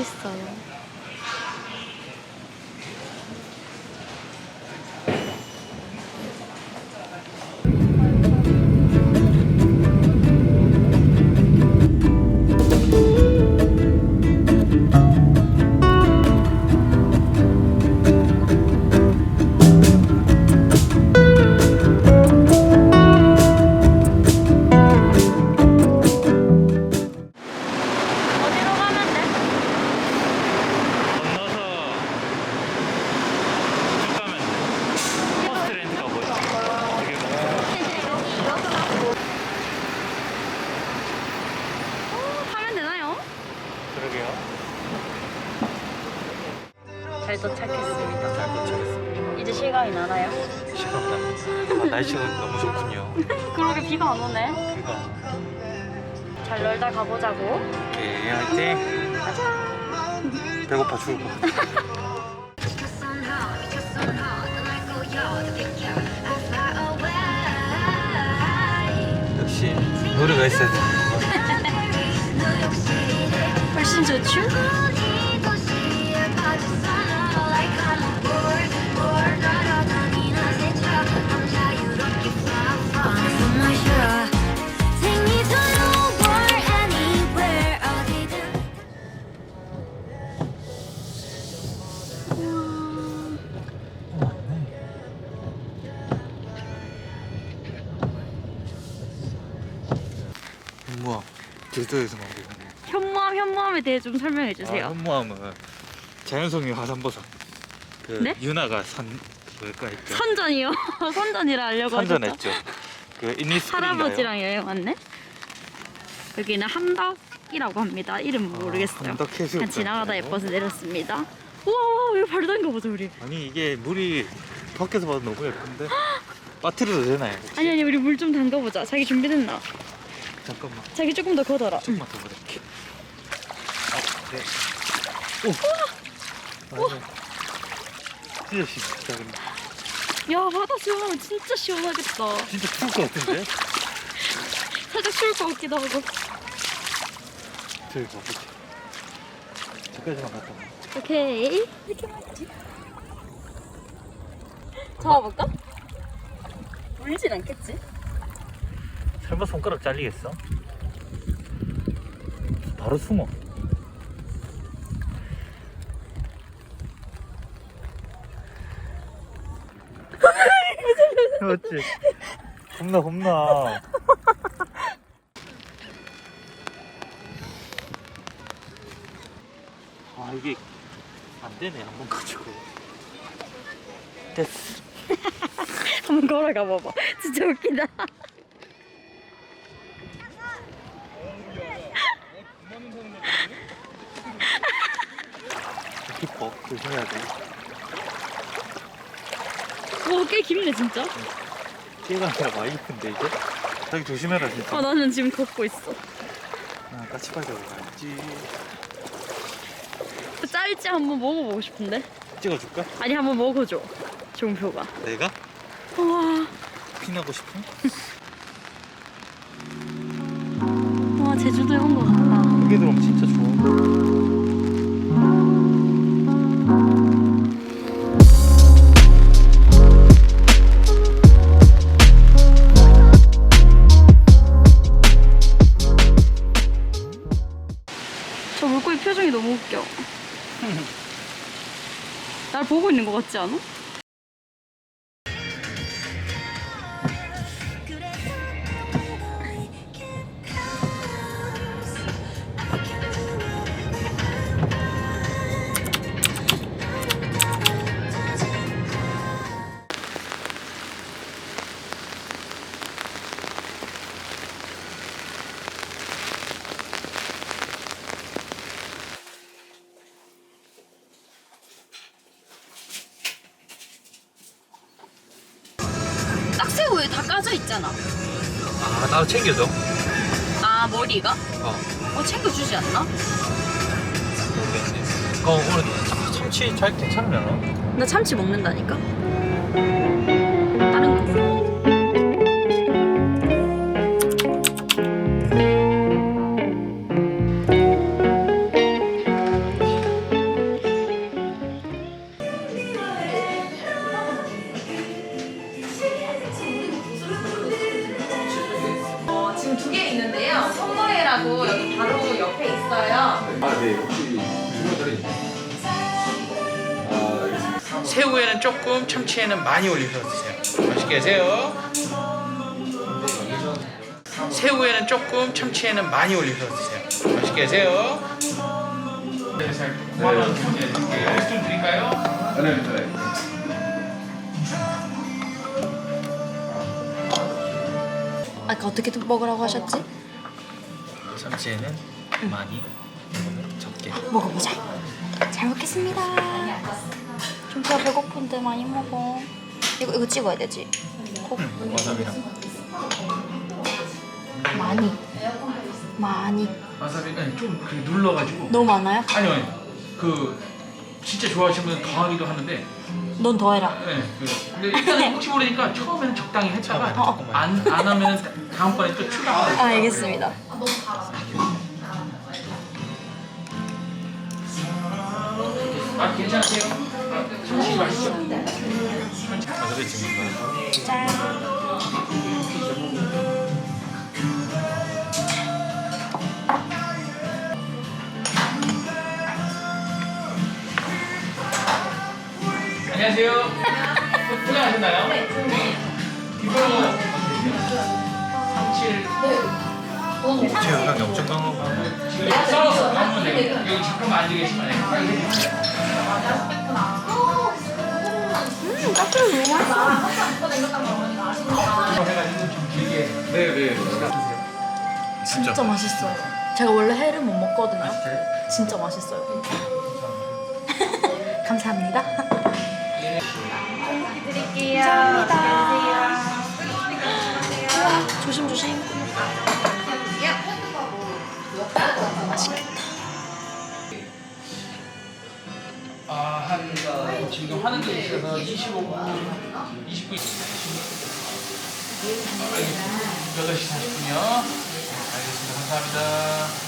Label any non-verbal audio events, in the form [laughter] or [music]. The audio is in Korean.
있어요. 잘 도착했습니다. 잘 도착했습니다. 이제 실감이 나나요? 시간다. 아, 날씨가 너무 좋군요. [laughs] 그러게 비가 안 오네. 비가 잘 놀다 가보자고. 오케이 화이팅. 배고파 죽을 것 같아. [laughs] 역시 노래가 있어야 돼. 훨씬 좋죠? 제주도에서 만든 현무암 현무암에 대해 좀 설명해 주세요. 아, 현무암은 자연성의 화산버섯. 그 네? 윤아가 산 뭘까 했죠? 선전이요. [laughs] 선전이라 알려고 하셨죠? 선전했죠. 그? 할아버지랑 여행 왔네. 여기는 함덕이라고 합니다. 이름 모르겠어요. 함덕 해수욕장. 그냥 지나가다 예뻐서 내렸습니다. 우와 여기 바로 담가 보자 우리. 아니 이게 물이 밖에서 봐도 너무 예쁜데 빠뜨려도 되나요? 혹시? 아니 아니 우리 물 좀 담가 보자. 자기 준비됐나? 잠깐만 자기 조금 더 걷어라. 조금만 더 보낼게. 아, 네. 오. 오. 진짜 진짜 근데 야 바다 수영하면 진짜 시원하겠다. 진짜 추울 것 같은데? [laughs] 살짝 추울 것 같기도 하고. 저기 가보자. 저까지만 갔다 와. 오케이. 이렇게 맞지? 잡아볼까? 물진 않겠지? 설마 손가락 잘리겠어? 바로 숨어. [laughs] 맞지? 겁나 겁나. 아 이게 안 되네 한 번 가지고. 됐어. [laughs] 한번 걸어가 봐봐. 진짜 웃기다. 어. 조심해야 돼. 와, 꽤 깊네, 진짜. 깨가 아니라 많이 깊은데 이제. 자기 조심해라 진짜. 아, 나는 지금 걷고 있어. 아, 까치발자국 가야지. 그 짤지 한번 먹어보고 싶은데? 찍어줄까? 아니, 한번 먹어줘. 종표가. 내가? 와, 피나고 싶어? 와, 제주도에 온 것 같다. 여기 들어오면 진짜 좋아. 보고 있는 것 같지 않아? 있잖아. 아, 나도 챙겨줘. 아, 머리가? 어, 뭐 챙겨주지 않나? 모르겠네. 어, 오늘 참- 참치 잘 괜찮으려나? 나 참치 먹는다니까. 다른 거. 두 개 있는데요. 선물회라고 여기 바로 옆에 있어요. 아, 네. 혹시 아, 새우에는 조금, 참치에는 많이 올려서 드세요. 맛있게 드세요. 새우에는 조금, 참치에는 많이 올려서 드세요. 맛있게 드세요. 네, 잘. 고마워요. 네. 네 좀 드릴까요? 아, 네, 네. 까 어떻게 또 먹으라고 하셨지? 참치에는 많이, 이거는 적게. 먹어보자. 잘 먹겠습니다. 좀 제가 배고픈데 많이 먹어. 이거 이거 찍어야 되지. 콕. 응, 와사비랑. 많이. 많이. 와사비 아니 좀 눌러가지고 너무 많아요? 아니요 아니 그 진짜 좋아하시면 더 하기도 하는데 넌 더 해라. 네, 그, 근데 일단 혹시 모르니까 처음에는 적당히 했다가 처음에는 조금만. 안, 안 하면 다음번에 또 추가 아, 알겠습니다. 아 괜찮으세요? 아, 참치 맛있죠? 찍는 거예요. 짠. 안녕하세요 포장하셨나요? 네 이거 참치를 제가 향이 엄청 강하고. 지금 썰어서 담으면 돼요 여기 잠깐만 앉아 계시면 돼요 빨리 해주세요 음, 까투리 너무 맛있어. 해가지고 좀 길게 네네 드세요 진짜 맛있어요. 제가 원래 회를 못 먹거든요. 진짜 맛있어요. 감사합니다. [laughs] 드릴게요. 감사합니다. 우와, 조심 조심. 맛있겠다. 아, 한 지금 하는 게 있어서 25분, 20분. 아, 알겠습니다. 8시 40분이요. 알겠습니다. 감사합니다.